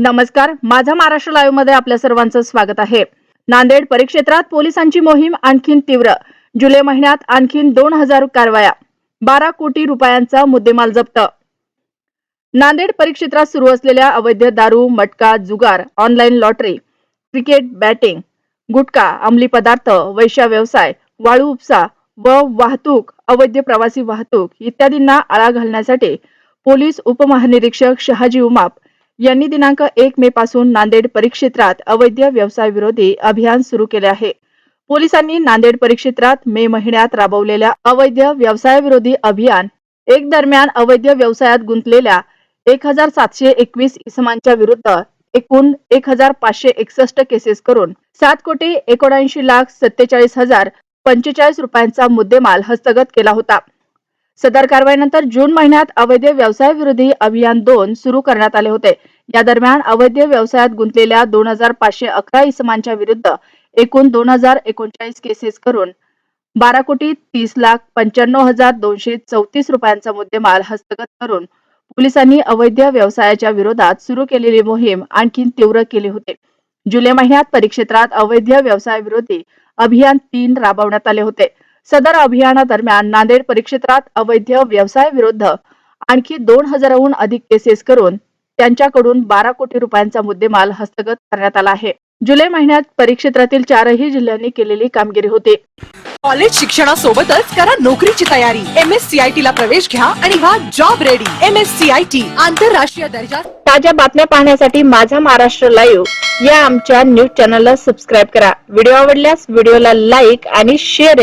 नमस्कार माझा महाराष्ट्र लाईव्हमध्ये आपल्या सर्वांचं स्वागत आहे. नांदेड परिक्षेत्रात पोलिसांची मोहीम आणखीन तीव्र. जुलै महिन्यात आणखीन दोन हजार कारवाया. बारा कोटी रुपयांचा मुद्देमाल जप्त. नांदेड परिक्षेत्रात सुरू असलेल्या अवैध दारू मटका जुगार online lottery cricket betting gutkha अंमली पदार्थ वैश्या व्यवसाय वाळू उपसा व वाहतूक अवैध प्रवासी वाहतूक इत्यादींना आळा घालण्यासाठी पोलीस उपमहानिरीक्षक शहाजी उमाप यांनी दिनांक एक मे पासून नांदेड परिक्षेत्रात अवैध व्यवसाय विरोधी अभियान सुरू केले आहे. पोलिसांनी नांदेड परिक्षेत्रात मे महिन्यात राबवलेल्या अवैध व्यवसायाविरोधी अभियान एक दरम्यान अवैध व्यवसायात गुंतलेल्या एक हजार सातशे एकवीस इसमांच्या विरुद्ध एकूण एक हजार पाचशे एकसष्ट केसेस करून सात कोटी एकोणऐंशी लाख सत्तेचाळीस हजार पंचेचाळीस रुपयांचा मुद्देमाल हस्तगत केला होता. सदर कारवाईनंतर जून महिन्यात अवैध व्यवसाय विरोधी अभियान दोन सुरू करण्यात आले होते. या दरम्यान अवैध व्यवसायात गुंतलेल्या दोन हजार पाचशे अकरा इसमांच्या विरुद्ध एकूण दोन हजार एकोणचाळीस केसेस करून बारा कोटी तीस लाख पंच्याण्णव हजार दोनशे चौतीस रुपयांचा मुद्देमाल हस्तगत करून पोलिसांनी अवैध व्यवसायाच्या विरोधात सुरू केलेली मोहीम आणखी तीव्र केली होती. जुलै महिन्यात परिक्षेत्रात अवैध व्यवसाय विरोधी अभियान तीन राबवण्यात आले होते. सदर अभियानादरम्यान नांदेड परिक्षेत्रात अवैध व्यवसायाविरुद्ध आणखी दोन हजाराहून अधिक केसेस करून त्यांच्याकडून बारा कोटी रुपयांचा मुद्देमाल हस्तगत करण्यात आला आहे. जुलै महिन्यात परिक्षेत्रातील चारही जिल्ह्यांनी केलेली कामगिरी होती. कॉलेज शिक्षणासोबतच करा नोकरीची तयारी. M S C I T ला प्रवेश घ्या आणि व्हा job ready M S C I T आंतरराष्ट्रीय दर्जा. ताज्या बातम्या पाहण्यासाठी माझा महाराष्ट्र लाईव्ह या आमच्या न्यूज चॅनलला सबस्क्राईब करा. व्हिडिओ आवडल्यास व्हिडिओला लाईक आणि शेअर